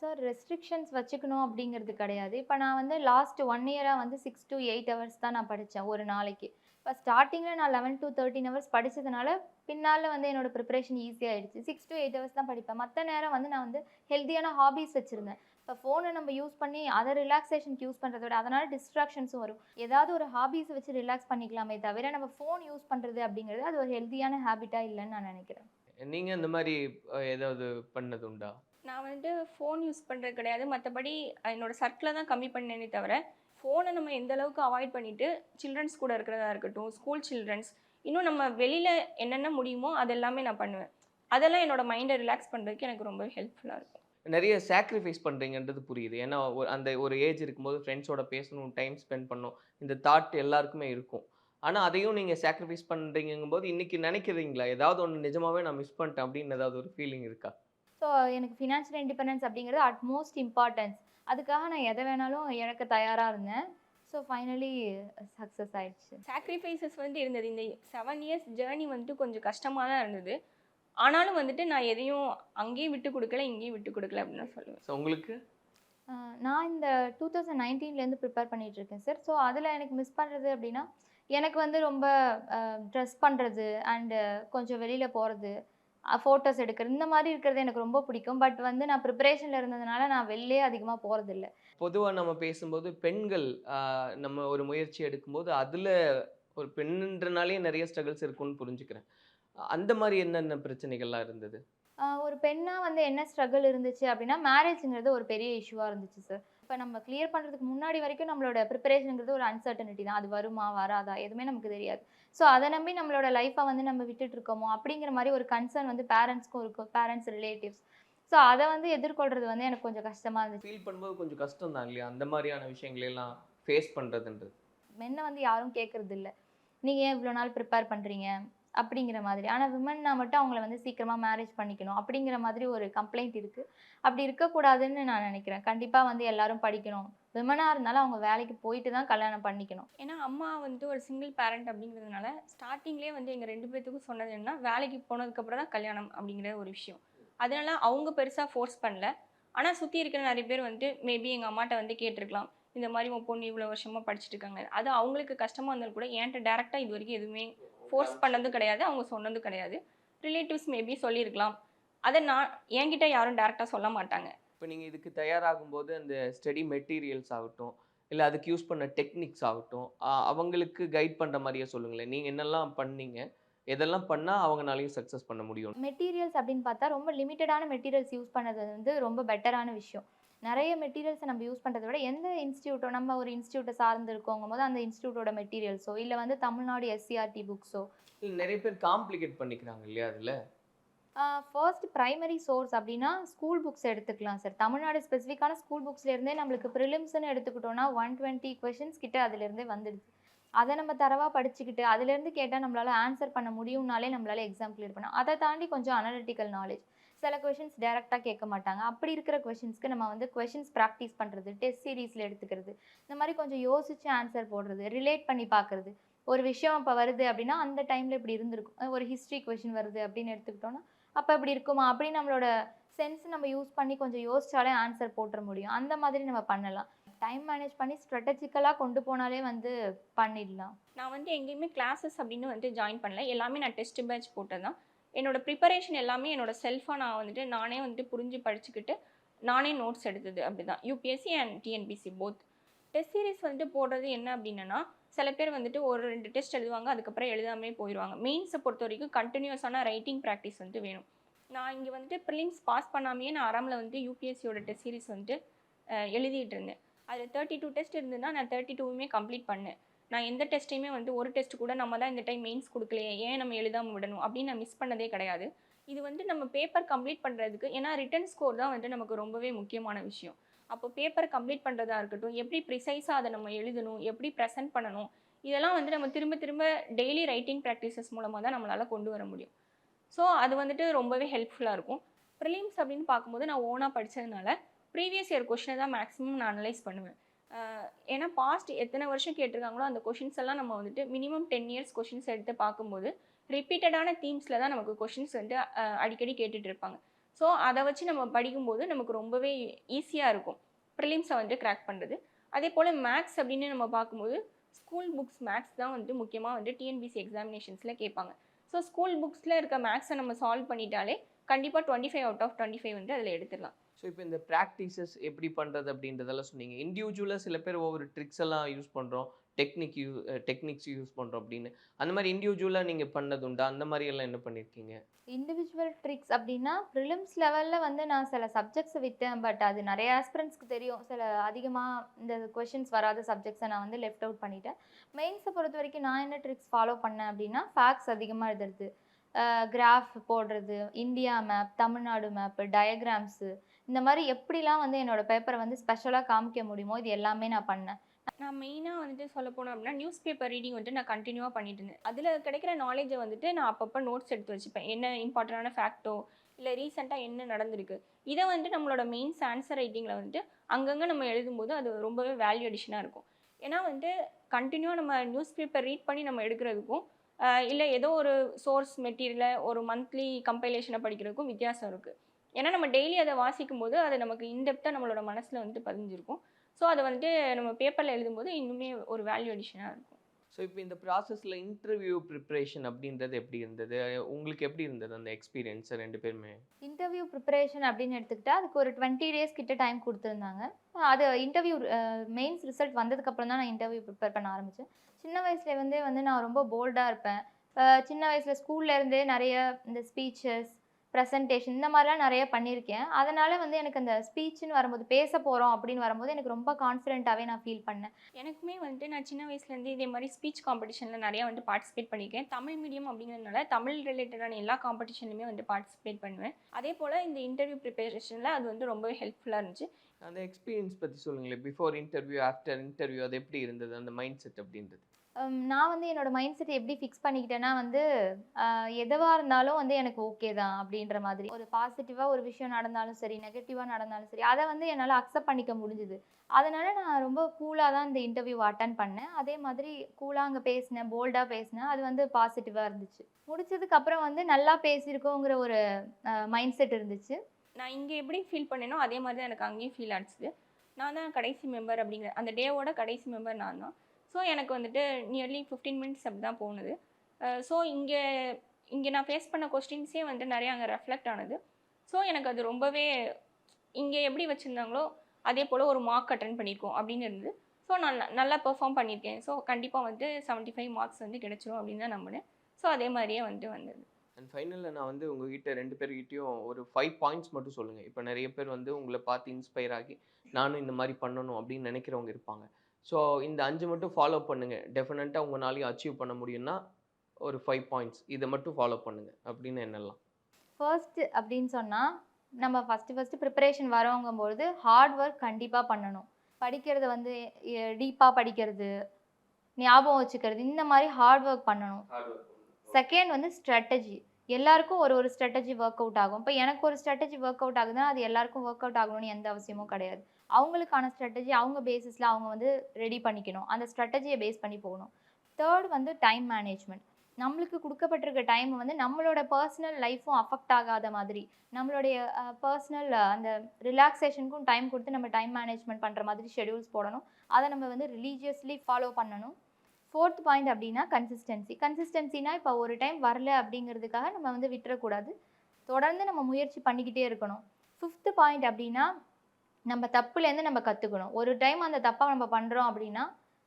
சார் ரெஸ்ட்ரிக்ஷன்ஸ் வச்சுக்கணும் அப்படிங்கிறது கிடையாது. இப்போ நான் வந்து லாஸ்ட் ஒன் இயராக வந்து சிக்ஸ் டு எயிட் ஹவர்ஸ் தான் நான் படித்தேன் ஒரு நாளைக்கு. இப்போ ஸ்டார்டிங்கில் நான் லெவன் டு தேர்ட்டின் ஹவர்ஸ் படித்ததுனால பின்னால் வந்து என்னோடய ப்ரிப்பரேஷன் ஈஸியாகிடுச்சு சிக்ஸ் டு எயிட் ஹவர்ஸ் தான் படிப்பேன். மற்ற நேரம் வந்து நான் வந்து ஹெல்த்தியான ஹாபீஸ் வச்சுருந்தேன். இப்போ ஃபோனை நம்ம யூஸ் பண்ணி அதை ரிலாக்ஸேஷனுக்கு யூஸ் பண்ணுறத விட அதனால் டிஸ்ட்ராக்ஷன்ஸும் வரும். ஏதாவது ஒரு ஹாபீஸ் வச்சு ரிலாக்ஸ் பண்ணிக்கலாமே தவிர நம்ம ஃபோன் யூஸ் பண்ணுறது அப்படிங்கிறது அது ஒரு ஹெல்த்தியான ஹேபிட்டாக இல்லைன்னு நான் நினைக்கிறேன். நீங்கள் இந்த மாதிரி ஏதாவது பண்ணது உண்டா நான் வந்துட்டு ஃபோன் யூஸ் பண்ணுறது கிடையாது. மற்றபடி என்னோட சர்க்கிளை தான் கம்மி பண்ணேனே தவிர ஃபோனை நம்ம எந்த அளவுக்கு அவாய்ட் பண்ணிவிட்டு சில்ட்ரன்ஸ் கூட இருக்கிறதா இருக்கட்டும் ஸ்கூல் சில்ட்ரன்ஸ் இன்னும் நம்ம வெளியில் என்னென்ன முடியுமோ அதெல்லாமே நான் பண்ணுவேன். அதெல்லாம் என்னோட மைண்டை ரிலாக்ஸ் பண்ணுறதுக்கு எனக்கு ரொம்ப ஹெல்ப்ஃபுல்லாக இருக்கும். நிறைய சாக்ரிஃபைஸ் பண்ணுறீங்கன்றது புரியுது. ஏன்னா ஒரு அந்த ஒரு ஏஜ் இருக்கும்போது ஃப்ரெண்ட்ஸோட பேசணும் டைம் ஸ்பெண்ட் பண்ணணும் இந்த தாட் எல்லாருக்குமே இருக்கும். ஆனால் அதையும் நீங்கள் சாக்ரிஃபைஸ் பண்ணுறீங்கும்போது இன்றைக்கி நினைக்கிறீங்களா? ஏதாவது ஒன்று நிஜமாகவே நான் மிஸ் பண்ணிட்டேன் அப்படின்னு ஏதாவது ஒரு ஃபீலிங் இருக்கா? ஸோ எனக்கு ஃபினான்ஷியல் இண்டிபெண்டன்ஸ் அப்படிங்கிறது அட்மோஸ்ட் இம்பார்ட்டன்ஸ் அதுக்காக நான் எதை வேணாலும் இழக்க தயாராக இருந்தேன். ஸோ ஃபைனலி சக்ஸஸ் ஆயிடுச்சு. சாக்ரிஃபைசஸ் வந்து இருந்தது. இந்த செவன் இயர்ஸ் ஜேர்னி வந்துட்டு கொஞ்சம் கஷ்டமாக தான் இருந்தது. ஆனாலும் வந்துட்டு நான் எதையும் அங்கேயும் விட்டு கொடுக்கல இங்கேயும் விட்டு கொடுக்கல அப்படின்னு தான் சொல்லுவேன். ஸோ உங்களுக்கு? நான் இந்த டூ தௌசண்ட் நைன்டீன்லேருந்து ப்ரிப்பேர் பண்ணிட்டு இருக்கேன் சார் ஸோ அதில் எனக்கு மிஸ் பண்ணுறது அப்படின்னா எனக்கு வந்து ரொம்ப ட்ரெஸ் பண்ணுறது அண்டு கொஞ்சம் வெளியில் போகிறது ஃபோட்டோஸ் எடுக்கிறது. இந்த மாதிரி இருக்கிறது எனக்கு ரொம்ப பிடிக்கும். பட் வந்து நான் ப்ரிப்பரேஷனில் இருந்ததுனால நான் வெளிலே அதிகமாக போகிறதில்ல பொதுவாக நம்ம பேசும்போது பெண்கள் நம்ம ஒரு முயற்சி எடுக்கும்போது அதில் ஒரு பெண்ணுன்றனாலே நிறைய ஸ்ட்ரகிள்ஸ் இருக்கும்னு புரிஞ்சுக்கிறேன். அந்த மாதிரி என்னென்ன பிரச்சனைகள்லாம் இருந்தது? ஒரு பெண்ணாக வந்து என்ன ஸ்ட்ரகிள் இருந்துச்சு அப்படின்னா மேரேஜுங்கிறது ஒரு பெரிய இஷ்யூவாக இருந்துச்சு சார் இப்போ நம்ம கிளியர் பண்ணுறதுக்கு முன்னாடி வரைக்கும் நம்மளோட ப்ரிப்பரேஷனுங்கிறது ஒரு அன்சர்டனிட்டி தான். அது வருமா வராதா எதுவுமே நமக்கு தெரியாது. ஸோ அதை நம்பி நம்மளோட லைஃப்பை வந்து நம்ம விட்டுட்டு இருக்கோமோ அப்படிங்கிற மாதிரி ஒரு கன்சர்ன் வந்து பேரண்ட்ஸ்க்கும் இருக்கும் பேரண்ட்ஸ் ரிலேட்டிவ்ஸ் ஸோ அதை வந்து எதிர்கொள்கிறது வந்து எனக்கு கொஞ்சம் கஷ்டமாக இருந்துச்சு. ஃபீல் பண்ணும்போது கொஞ்சம் கஷ்டம் தான் இல்லையா? அந்த மாதிரியான விஷயங்களெல்லாம் ஃபேஸ் பண்ணுறதுன்றது மென்னை வந்து யாரும் கேட்கறது இல்லை நீங்கள் ஏன் இவ்வளோ நாள் ப்ரிப்பேர் பண்ணுறீங்க அப்படிங்கிற மாதிரி. ஆனால் விமன்னா மட்டும் அவங்கள வந்து சீக்கிரமாக மேரேஜ் பண்ணிக்கணும் அப்படிங்கிற மாதிரி ஒரு கம்ப்ளைண்ட் இருக்குது அப்படி இருக்கக்கூடாதுன்னு நான் நினைக்கிறேன். கண்டிப்பாக வந்து எல்லாரும் படிக்கணும். விமனாக இருந்தாலும் அவங்க வேலைக்கு போயிட்டு தான் கல்யாணம் பண்ணிக்கணும். ஏன்னா அம்மா வந்துட்டு ஒரு சிங்கிள் பேரண்ட் அப்படிங்கிறதுனால ஸ்டார்டிங்லேயே வந்து எங்கள் ரெண்டு பேர்த்துக்கும் சொன்னது என்ன வேலைக்கு போனதுக்கப்புறம் தான் கல்யாணம் அப்படிங்கிற ஒரு விஷயம். அதனால அவங்க பெருசாக ஃபோர்ஸ் பண்ணல. ஆனால் சுற்றி இருக்கிற நிறைய பேர் வந்து மேபி எங்கள் அம்மாட்ட வந்து கேட்டிருக்கலாம். இந்த மாதிரி உன் பொண்ணு இவ்வளோ வருஷமாக படிச்சுட்டு இருக்காங்க. அது அவங்களுக்கு கஷ்டமாக இருந்தாலும் கூட என்கிட்ட டேரெக்டாக இது வரைக்கும் எதுவுமே ஃபோர்ஸ் பண்ணதும் கிடையாது அவங்க சொன்னதும் கிடையாது. ரிலேட்டிவ்ஸ் மேபி சொல்லியிருக்கலாம். அதை நான் என்கிட்ட யாரும் டேரெக்டாக சொல்ல மாட்டாங்க. இப்போ நீங்கள் இதுக்கு தயாராகும் போது அந்த ஸ்டடி மெட்டீரியல்ஸ் ஆகட்டும் இல்லை அதுக்கு யூஸ் பண்ண டெக்னிக்ஸ் ஆகட்டும் அவங்களுக்கு கைட் பண்ணுற மாதிரியே சொல்லுங்களேன். நீங்கள் என்னெல்லாம் பண்ணீங்க எதெல்லாம் பண்ணால் அவங்களாலையும் சக்ஸஸ் பண்ண முடியும்? மெட்டீரியல்ஸ் அப்படின்னு பார்த்தா ரொம்ப லிமிட்டடான மெட்டீரியல்ஸ் யூஸ் பண்ணது வந்து ரொம்ப பெட்டரான விஷயம். நிறைய மெட்டீரியல்ஸை நம்ம யூஸ் பண்ணுறத விட எந்த இன்ஸ்டியூட்டோ நம்ம ஒரு இன்ஸ்டியூட்டை சார்ந்து இருக்கோங்கும் போது அந்த இன்ஸ்டியூட்டோட மெட்டீரியல்ஸோ இல்லை வந்து தமிழ்நாடு எஸ்சிஆர்டி புக்ஸோ நிறைய பேர் காம்ப்ளிகேட் பண்ணிக்கிறாங்க இல்லையா அதில்? ஃபர்ஸ்ட் ப்ரைமரி சோர்ஸ் அப்படின்னா ஸ்கூல் புக்ஸ் எடுத்துக்கலாம் சார் தமிழ்நாடு ஸ்பெசிஃபிக்கான ஸ்கூல் புக்ஸ்லேருந்தே நம்மளுக்கு ப்ரிலிம்ஸ்னு எடுத்துக்கிட்டோம்னா ஒன் டுவெண்ட்டி கொஷின்ஸ் கிட்ட அதுலேருந்தே வந்துடுது. அதை நம்ம தரவாக படிச்சுக்கிட்டு அதுலேருந்து கேட்டால் நம்மளால ஆன்சர் பண்ண முடியும்னாலே நம்மளால எக்ஸாம் கிளியர் பண்ணலாம் அதை தாண்டி கொஞ்சம் அனலிட்டிக்கல் நாலேஜ் சில கொஷின்ஸ் டேரெக்டாக கேட்க மாட்டாங்க. அப்படி இருக்கிற கொஷின்ஸ்க்கு நம்ம வந்து கொஷின்ஸ் ப்ராக்டிஸ் பண்ணுறது டெஸ்ட் சீரீஸில் எடுத்துக்கிறது இந்த மாதிரி கொஞ்சம் யோசிச்சு ஆன்சர் போடுறது ரிலேட் பண்ணி பார்க்குறது. ஒரு விஷயம் இப்போ வருது அப்படின்னா அந்த டைமில் இப்படி இருந்திருக்கும். ஒரு ஹிஸ்ட்ரி கொஷின் வருது அப்படின்னு எடுத்துக்கிட்டோன்னா அப்போ இப்படி இருக்குமா? அப்படின்னு நம்மளோட சென்ஸ் நம்ம யூஸ் பண்ணி கொஞ்சம் யோசிச்சாலே ஆன்சர் போட்டுற முடியும். அந்த மாதிரி நம்ம பண்ணலாம். டைம் மேனேஜ் பண்ணி ஸ்ட்ராட்டஜிக்கலாக கொண்டு போனாலே வந்து பண்ணிடலாம். நான் வந்து எங்கேயுமே கிளாஸஸ் அப்படின்னு வந்துட்டு ஜாயின் பண்ணல. எல்லாமே நான் டெஸ்ட் பேட்ச் போட்டது தான் என்னோடய ப்ரிப்பரேஷன் எல்லாமே என்னோட செல்ஃபாக நான் வந்துட்டு நானே வந்துட்டு புரிஞ்சு படிச்சுக்கிட்டு நானே நோட்ஸ் எடுத்தது அப்படி தான் UPSC and TNPSC both test series வந்துட்டு போடுறது என்ன அப்படின்னா சில பேர் வந்துட்டு ஒரு ரெண்டு டெஸ்ட் எழுதுவாங்க அதுக்கப்புறம் எழுதாமே போயிடுவாங்க மெயின்ஸை பொறுத்த வரைக்கும் கண்டினியூஸான ரைட்டிங் ப்ராக்டிஸ் வந்துட்டு வேணும். நான் இங்கே வந்துட்டு ப்ரிலிம்ஸ் பாஸ் பண்ணாமையே நான் ஆறாமில் வந்துட்டு யூபிஎஸ்சியோட டெஸ்ட் சீரிஸ் வந்துட்டு எழுதிட்டு இருந்தேன். அதில் தேர்ட்டி டூ டெஸ்ட் இருந்ததுன்னா நான் தேர்ட்டி டூவுமே கம்ப்ளீட் பண்ணேன். நான் எந்த டெஸ்ட்டையுமே வந்து ஒரு டெஸ்ட் கூட நம்ம தான் இந்த டைம் மெயின்ஸ் கொடுக்கலையே ஏன் நம்ம எழுதாமல் விடணும் அப்படின்னு நான் மிஸ் பண்ணதே கிடையாது. இது வந்து நம்ம பேப்பர் கம்ப்ளீட் பண்ணுறதுக்கு ஏன்னா ரிட்டன் ஸ்கோர் தான் வந்து நமக்கு ரொம்பவே முக்கியமான விஷயம். அப்போ பேப்பர் கம்ப்ளீட் பண்ணுறதா இருக்கட்டும் எப்படி ப்ரிசைஸாக அதை நம்ம எழுதணும் எப்படி ப்ரெசென்ட் பண்ணணும் இதெல்லாம் வந்து நம்ம திரும்ப திரும்ப டெய்லி ரைட்டிங் ப்ராக்டிசஸ் மூலமாக தான் நம்மளால் கொண்டு வர முடியும். ஸோ அது வந்துட்டு ரொம்பவே ஹெல்ப்ஃபுல்லாக இருக்கும். ப்ரிலிம்ஸ் அப்படின்னு பார்க்கும்போது நான் ஓனாக படித்ததுனால ப்ரீவியஸ் இயர் கொஷினை தான் மேக்ஸிமம் நான் அனலைஸ் பண்ணுவேன். ஏன்னா பாஸ்ட் எத்தனை வருஷம் கேட்டிருக்காங்களோ அந்த கொஷின்ஸ் எல்லாம் நம்ம வந்துட்டு மினிமம் டென் இயர்ஸ் கொஷின்ஸ் எடுத்து பார்க்கும்போது ரிப்பீட்டடான தீம்ஸில் தான் நமக்கு கொஷின்ஸ் வந்து அடிக்கடி கேட்டுட்டு இருப்பாங்க. ஸோ அதை வச்சு நம்ம படிக்கும்போது நமக்கு ரொம்பவே ஈஸியாக இருக்கும். ப்ரிலிம்ஸை வந்து கிராக் பண்ணுறது அதே போல் மேக்ஸ் அப்படின்னு நம்ம பார்க்கும்போது ஸ்கூல் புக்ஸ் மேக்ஸ் தான் வந்து முக்கியமாக வந்து டிஎன்பிசி எக்ஸாமினேஷன்ஸில் கேட்பாங்க. ஸோ ஸ்கூல் புக்ஸில் இருக்க மேக்ஸை நம்ம சால்வ் பண்ணிட்டாலே கண்டிப்பாக twenty five out of twenty five வந்து அதில் எடுத்துடலாம். ஸோ இப்போ இந்த ப்ராக்டிசஸ் எப்படி பண்ணுறது அப்படின்றதெல்லாம் சொன்னீங்க. இண்டிவிஜுவலாக சில பேர் ஒவ்வொரு ட்ரிக்ஸ் எல்லாம் யூஸ் பண்ணுறோம் டெக்னிக் யூ டெக்னிக்ஸ் யூஸ் பண்ணுறோம் அப்படின்னு. அந்த மாதிரி இண்டிவிஜுவலாக நீங்கள் பண்ணது உண்டா? அந்த மாதிரி எல்லாம் என்ன பண்ணியிருக்கீங்க இண்டிவிஜுவல் ட்ரிக்ஸ் அப்படின்னா ப்ரிலிம்ஸ் லெவலில் வந்து நான் சில சப்ஜெக்ட்ஸை விற்றேன் பட் அது நிறைய ஆஸ்பிரன்ஸ்க்கு தெரியும். சில அதிகமாக இந்த கொஷின்ஸ் வராத சப்ஜெக்ட்ஸை நான் வந்து லெஃப்ட் அவுட் பண்ணிட்டேன். மெயின்ஸை பொறுத்த வரைக்கும் நான் என்ன ட்ரிக்ஸ் ஃபாலோ பண்ணேன் அப்படின்னா ஃபேக்ட்ஸ் அதிகமாக எழுதுறது. கிராஃப் போடுறது India map Tamil Nadu map diagrams இந்த மாதிரி எப்படிலாம் வந்து என்னோட பேப்பரை வந்து ஸ்பெஷலாக காமிக்க முடியுமோ இது எல்லாமே நான் பண்ணேன். நான் மெயினாக வந்துட்டு சொல்ல போனோம் அப்படின்னா நியூஸ் பேப்பர் ரீடிங் வந்துட்டு நான் கண்டினியூவாக பண்ணிட்டு இருந்தேன். அதில் கிடைக்கிற நாலேஜை வந்துட்டு நான் அப்பப்போ நோட்ஸ் எடுத்து வச்சுப்பேன். என்ன இம்பார்ட்டண்டான ஃபேக்ட்டோ இல்லை ரீசெண்டாக என்ன நடந்திருக்கு? இதை வந்துட்டு நம்மளோட மெயின்ஸ் ஆன்சர் ரைட்டிங்கில் வந்துட்டு அங்கங்கே நம்ம எழுதும்போது அது ரொம்பவே வேல்யூ அடிஷனாக இருக்கும். ஏன்னா வந்துட்டு கண்டினியூவாக நம்ம நியூஸ் பேப்பர் ரீட் பண்ணி நம்ம எடுக்கிறதுக்கும் இல்லை ஏதோ ஒரு சோர்ஸ் மெட்டீரியலை ஒரு மந்த்லி கம்பைலேஷனை படிக்கிறதுக்கும் வித்தியாசம் இருக்குது ஏன்னா நம்ம டெய்லி அதை வாசிக்கும் போது அது நமக்கு இன்டெப்த்தாக நம்மளோட மனசில் வந்துட்டு பதிஞ்சிருக்கும். ஸோ அதை வந்துட்டு நம்ம பேப்பரில் எழுதும்போது இன்னுமே ஒரு வேல்யூ அடிஷனாக இருக்கும். ஸோ இப்போ இந்த ப்ராசஸில் இன்டர்வியூ ப்ரிப்பரேஷன் அப்படின்றது எப்படி இருந்தது? உங்களுக்கு எப்படி இருந்தது அந்த எக்ஸ்பீரியன்ஸ் ரெண்டு பேருமே? இன்டர்வியூ ப்ரிப்பரேஷன் அப்படின்னு எடுத்துக்கிட்டா அதுக்கு ஒரு டுவெண்ட்டி டேஸ் கிட்ட டைம் கொடுத்துருந்தாங்க. அது இன்டர்வியூ மெயின்ஸ் ரிசல்ட் வந்ததுக்கப்புறம் தான் நான் இன்டர்வியூ ப்ரிப்பேர் பண்ண ஆரம்பித்தேன் சின்ன வயசுல இருந்தே வந்து நான் ரொம்ப போல்டாக இருப்பேன். சின்ன வயசில் ஸ்கூல்ல இருந்தே நிறைய இந்த ஸ்பீச்சஸ் ப்ரெசன்டேஷன் இந்த மாதிரிலாம் நிறைய பண்ணியிருக்கேன். அதனால வந்து எனக்கு அந்த ஸ்பீச்னு வரும்போது பேச போகிறோம் அப்படின்னு வரும்போது எனக்கு ரொம்ப கான்ஃபிடென்ட்டாகவே நான் ஃபீல் பண்ணேன். எனக்குமே வந்துட்டு நான் சின்ன வயசுலேருந்து இதே மாதிரி ஸ்பீச் காம்படிஷனில் நிறையா வந்து பார்ட்டிசிபேட் பண்ணியிருக்கேன். தமிழ் மீடியம் அப்படிங்கிறதுனால தமிழ் ரிலேட்டடான எல்லா காம்படிஷன்லையுமே வந்து பார்ட்டிசிபேட் பண்ணுவேன். அதே போல் இந்த இன்டர்வியூ ப்ரிப்பரேஷனில் அது வந்து ரொம்பவே ஹெல்ப்ஃபுல்லாக இருந்துச்சு. அந்த எக்ஸ்பீரியன்ஸ் பற்றி சொல்லுங்களேன். பிஃபோர் இன்டர்வியூ ஆஃப்டர் இன்டர்வியூ அது எப்படி இருந்தது? அந்த மைண்ட் செட் அப்படின்றது. நான் வந்து என்னோட மைண்ட் செட் எப்படி ஃபிக்ஸ் பண்ணிக்கிட்டேன்னா வந்து எதுவாக இருந்தாலும் வந்து எனக்கு ஓகே தான் அப்படின்ற மாதிரி. ஒரு பாசிட்டிவாக ஒரு விஷயம் நடந்தாலும் சரி நெகட்டிவாக நடந்தாலும் சரி அதை வந்து என்னால் அக்செப்ட் பண்ணிக்க முடிஞ்சுது. அதனால நான் ரொம்ப கூலாக தான் இந்த இன்டர்வியூ அட்டன் பண்ணேன். அதே மாதிரி கூலாக அங்கே பேசினேன் போல்டாக பேசினேன். அது வந்து பாசிட்டிவாக இருந்துச்சு. முடிச்சதுக்கப்புறம் வந்து நல்லா பேசியிருக்கோங்கிற ஒரு மைண்ட் செட் இருந்துச்சு. நான் இங்கே எப்படி ஃபீல் பண்ணேனோ அதே மாதிரி தான் எனக்கு அங்கேயும் ஃபீல் ஆச்சுது நான் தான் கடைசி மெம்பர் அப்படிங்கிற அந்த டேவோட கடைசி மெம்பர் நான் தான். ஸோ எனக்கு வந்துட்டு நியர்லி ஃபிஃப்டீன் மினிட்ஸ் அப்படி தான் போனது ஸோ இங்கே இங்கே நான் ஃபேஸ் பண்ண கொஸ்டின்ஸே வந்து நிறையா அங்கே ரெஃப்ளெக்ட் ஆனது. ஸோ எனக்கு அது ரொம்பவே இங்கே எப்படி வச்சுருந்தாங்களோ அதே போல் ஒரு மார்க் அட்டன் பண்ணியிருக்கோம் அப்படின்னு இருந்து ஸோ நான் நல்லா பெர்ஃபார்ம் பண்ணியிருக்கேன் ஸோ கண்டிப்பாக வந்து செவன்ட்டி ஃபைவ் மார்க்ஸ் வந்து கிடச்சிரும் அப்படின்னு தான் நம்பினேன். ஸோ அதே மாதிரியே வந்துட்டு வந்தது. அண்ட் ஃபைனலில் நான் வந்து உங்ககிட்ட ரெண்டு பேர்கிட்டையும் ஒரு ஃபைவ் பாயிண்ட்ஸ் மட்டும் சொல்லுங்கள் இப்போ நிறைய பேர் வந்து உங்களை பார்த்து இன்ஸ்பயர் ஆகி நானும் இந்த மாதிரி பண்ணணும் அப்படின்னு நினைக்கிறவங்க இருப்பாங்க. ஸோ இந்த அஞ்சு மட்டும் ஃபாலோ பண்ணுங்கள் டெஃபினட்டாக உங்களாலையும் அச்சீவ் பண்ண முடியும்னா ஒரு ஃபைவ் பாயிண்ட்ஸ் இதை மட்டும் ஃபாலோ பண்ணுங்கள் அப்படின்னு என்னெல்லாம் ஃபர்ஸ்ட் அப்படின்னு சொன்னால் நம்ம ஃபஸ்ட்டு ஃபஸ்ட்டு ப்ரிப்பரேஷன் வரோங்கும்போது ஹார்ட் ஒர்க் கண்டிப்பாக பண்ணணும். படிக்கிறத வந்து டீப்பாக படிக்கிறது ஞாபகம் வச்சுக்கிறது இந்த மாதிரி ஹார்ட் ஒர்க் பண்ணணும். செகண்ட் வந்து ஸ்ட்ராட்டஜி எல்லாருக்கும் ஒரு ஒரு ஸ்ட்ராட்டஜி ஒர்க் அவுட் ஆகும். இப்போ எனக்கு ஒரு ஸ்ட்ராட்டஜி ஒர்க் அவுட் ஆகுதுன்னா அது எல்லாருக்கும் ஒர்க் அவுட் ஆகணும்னு எந்த அவசியமும் கிடையாது. அவங்களுக்கான ஸ்ட்ராட்டஜி அவங்க பேசிஸில் அவங்க வந்து ரெடி பண்ணிக்கணும். அந்த ஸ்ட்ராட்டஜியை பேஸ் பண்ணி போகணும். தேர்ட் வந்து டைம் மேனேஜ்மெண்ட் நம்மளுக்கு கொடுக்கப்பட்டிருக்க டைம் வந்து நம்மளோட பர்சனல் லைஃப்பும் அஃபெக்ட் ஆகாத மாதிரி நம்மளுடைய பர்சனல் அந்த ரிலாக்ஸேஷனுக்கும் டைம் கொடுத்து நம்ம டைம் மேனேஜ்மெண்ட் பண்ணுற மாதிரி ஷெடியூல்ஸ் போடணும். அதை நம்ம வந்து ரிலீஜியஸ்லி ஃபாலோ பண்ணணும். ஃபோர்த் பாயிண்ட் அப்படின்னா கன்சிஸ்டன்சி கன்சிஸ்டன்சினா இப்போ ஒரு டைம் வரல அப்படிங்கிறதுக்காக நம்ம வந்து விட்டுறக்கூடாது. தொடர்ந்து நம்ம முயற்சி பண்ணிக்கிட்டே இருக்கணும். ஃபிஃப்த்து பாயிண்ட் அப்படின்னா நம்ம தப்புலேருந்து நம்ம கற்றுக்கணும் ஒரு டைம் அந்த தப்பை நம்ம பண்ணுறோம் அப்படின்னா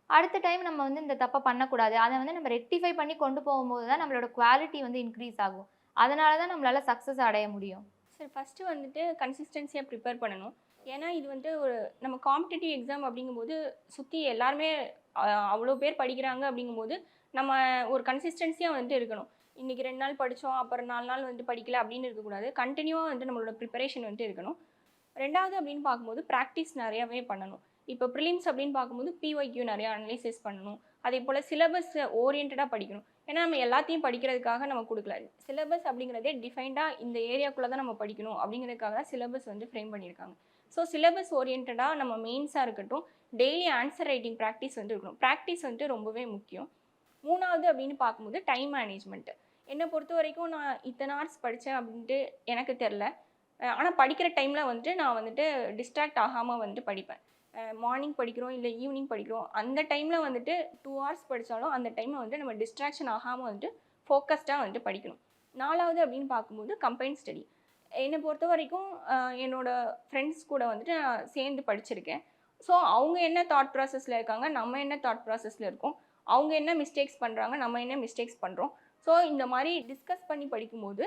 அடுத்த டைம் நம்ம வந்து இந்த தப்பை பண்ணக்கூடாது. அதை வந்து நம்ம ரெக்டிஃபை பண்ணி கொண்டு போகும்போது தான் நம்மளோட குவாலிட்டி வந்து இன்க்ரீஸ் ஆகும். அதனால தான் நம்மளால் சக்ஸஸ் அடைய முடியும். சரி ஃபஸ்ட்டு வந்துட்டு கன்சிஸ்டன்சியாக ப்ரிப்பேர் பண்ணணும். ஏன்னா இது வந்து ஒரு நம்ம காம்படிட்டிவ் எக்ஸாம் அப்படிங்கும்போது சுற்றி எல்லாருமே அவ்வளோ பேர் படிக்கிறாங்க அப்படிங்கும்போது நம்ம ஒரு கன்சிஸ்டன்சியாக வந்துட்டு இருக்கணும். இன்றைக்கி ரெண்டு நாள் படித்தோம் அப்புறம் நாலு நாள் வந்து படிக்கல அப்படின்னு இருக்கக்கூடாது. கண்டினியூவாக வந்து நம்மளோட ப்ரிப்பரேஷன் வந்துட்டு இருக்கணும். ரெண்டாவது அப்படின்னு பார்க்கும்போது ப்ராக்டிஸ் நிறையாவே பண்ணணும். இப்போ ப்ரிலிம்ஸ் அப்படின்னு பார்க்கும்போது பிஒய்க்யூ நிறையா அனலைசிஸ் பண்ணணும். அதே போல் சிலபஸ் ஓரியன்டாக படிக்கணும். ஏன்னா நம்ம எல்லாத்தையும் படிக்கிறதுக்காக நம்ம கொடுக்கல. சிலபஸ் அப்படிங்கிறதே டிஃபைன்டாக இந்த ஏரியாக்குள்ளே தான் நம்ம படிக்கணும் அப்படிங்கிறதுக்காக தான் சிலபஸ் வந்து ஃப்ரேம் பண்ணியிருக்காங்க. ஸோ சிலபஸ் ஓரியன்டாக நம்ம மெயின்ஸாக இருக்கட்டும் டெய்லி ஆன்சர் ரைட்டிங் ப்ராக்டிஸ் வந்து இருக்கணும். ப்ராக்டிஸ் வந்துட்டு ரொம்பவே முக்கியம். மூணாவது அப்படின்னு பார்க்கும்போது டைம் மேனேஜ்மெண்ட் என்னை பொறுத்த வரைக்கும் நான் இத்தனை ஹார்ஸ் படித்தேன் அப்படின்ட்டு எனக்கு தெரில. ஆனால் படிக்கிற டைமில் வந்துட்டு நான் வந்துட்டு டிஸ்ட்ராக்ட் ஆகாமல் வந்துட்டு படிப்பேன். மார்னிங் படிக்கிறோம் இல்லை ஈவினிங் படிக்கிறோம். அந்த டைமில் வந்துட்டு டூ ஹவர்ஸ் படித்தாலும் அந்த டைமில் வந்துட்டு நம்ம டிஸ்ட்ராக்ஷன் ஆகாமல் வந்துட்டு ஃபோக்கஸ்டாக வந்துட்டு படிக்கணும். நாலாவது அப்படின்னு பார்க்கும்போது கம்பைன் ஸ்டடி என்னை பொறுத்த வரைக்கும் என்னோடய என்னோட ஃப்ரெண்ட்ஸ் கூட வந்துட்டு நான் சேர்ந்து படிச்சிருக்கேன். ஸோ அவங்க என்ன தாட் ப்ராசஸில் இருக்காங்க நம்ம என்ன தாட் ப்ராசஸில் இருக்கோம் அவங்க என்ன மிஸ்டேக்ஸ் பண்ணுறாங்க நம்ம என்ன மிஸ்டேக்ஸ் பண்ணுறோம் ஸோ இந்த மாதிரி டிஸ்கஸ் பண்ணி படிக்கும்போது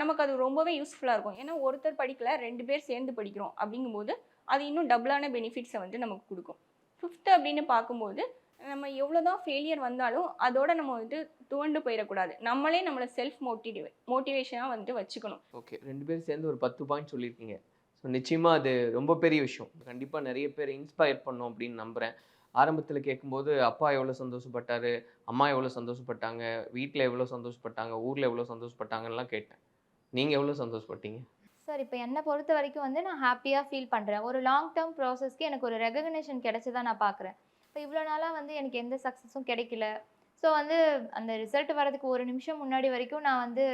நமக்கு அது ரொம்பவே யூஸ்ஃபுல்லாக இருக்கும். ஏன்னா ஒருத்தர் படிக்கல ரெண்டு பேர் சேர்ந்து படிக்கிறோம் அப்படிங்கும்போது அது இன்னும் டபுளான பெனிஃபிட்ஸை வந்து நமக்கு கொடுக்கும். ஃபிஃப்த்து அப்படின்னு பார்க்கும்போது நம்ம எவ்வளோ தான் ஃபெயிலியர் வந்தாலும் அதோட நம்ம வந்து துவண்டு போயிடக்கூடாது. நம்மளே நம்மளை செல்ஃப் மோட்டிவே மோட்டிவேஷனாக வந்துட்டு வச்சுக்கணும். ஓகே ரெண்டு பேரும் சேர்ந்து ஒரு பத்து பாயிண்ட் சொல்லியிருக்கீங்க. ஸோ நிச்சயமாக அது ரொம்ப பெரிய விஷயம். கண்டிப்பாக நிறைய பேர் இன்ஸ்பயர் பண்ணும் அப்படின்னு நம்புகிறேன் ஆரம்பத்தில் கேட்கும்போது அப்பா எவ்வளோ சந்தோஷப்பட்டார்? அம்மா எவ்வளோ சந்தோஷப்பட்டாங்க? வீட்டில் எவ்வளோ சந்தோஷப்பட்டாங்க? ஊரில் எவ்வளோ சந்தோஷப்பட்டாங்கலாம் கேட்டேன். நீங்கள் எவ்வளோ சந்தோஷப்பட்டீங்க? சார் இப்போ என்னை பொறுத்த வரைக்கும் வந்து நான் ஹாப்பியாக ஃபீல் பண்ணுறேன் ஒரு லாங் டேர்ம் ப்ராசஸ்க்கு எனக்கு ஒரு ரெகக்னேஷன் கிடைச்சதான் நான் பார்க்குறேன் இப்போ இவ்வளோ நாளாக வந்து எனக்கு எந்த சக்ஸஸும் கிடைக்கல. ஸோ வந்து அந்த ரிசல்ட் வரதுக்கு ஒரு நிமிஷம் முன்னாடி வரைக்கும் நான் வந்து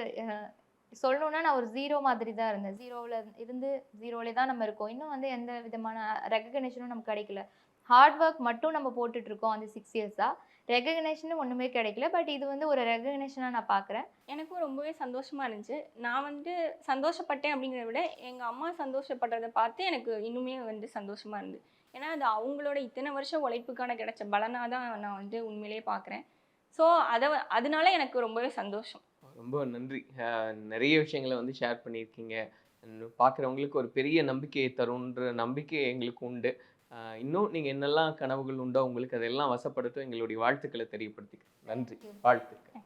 சொல்லணுன்னா சொல்லணும்னா நான் ஒரு ஜீரோ மாதிரி தான் இருந்தேன். ஜீரோவில் இருந்து ஜீரோவிலே தான் நம்ம இருக்கோம். இன்னும் வந்து எந்த விதமான ரெகக்னேஷனும் நமக்கு கிடைக்கல. ஹார்ட் ஒர்க் மட்டும் நம்ம போட்டுட்ருக்கோம் அந்த சிக்ஸ் இயர்ஸாக ரெகக்னேஷனும் ஒன்றுமே கிடைக்கல. பட் இது வந்து ஒரு ரெகக்னேஷனாக நான் பார்க்குறேன் எனக்கும் ரொம்பவே சந்தோஷமாக இருந்துச்சு. நான் வந்து சந்தோஷப்பட்டேன் அப்படிங்கிறத விட எங்கள் அம்மா சந்தோஷப்படுறதை பார்த்து எனக்கு இன்னுமே வந்து சந்தோஷமாக இருந்து ஏன்னா அது அவங்களோட இத்தனை வருஷம் உழைப்புக்கான கிடைச்ச பலனாக தான் நான் வந்து உண்மையிலேயே பார்க்குறேன் ஸோ அதை அதனால எனக்கு ரொம்பவே சந்தோஷம். ரொம்ப நன்றி. நிறைய விஷயங்களை வந்து ஷேர் பண்ணியிருக்கீங்க. பார்க்குறவங்களுக்கு ஒரு பெரிய நம்பிக்கையை தரும்ன்ற நம்பிக்கை எங்களுக்கு உண்டு. இன்னும் நீங்கள் என்னெல்லாம் கனவுகள் உண்டோ உங்களுக்கு அதெல்லாம் வசப்படுத்தும் எங்களுடைய வாழ்த்துக்களை தெரியப்படுத்திக்கிறேன். நன்றி. வாழ்த்துக்கள்.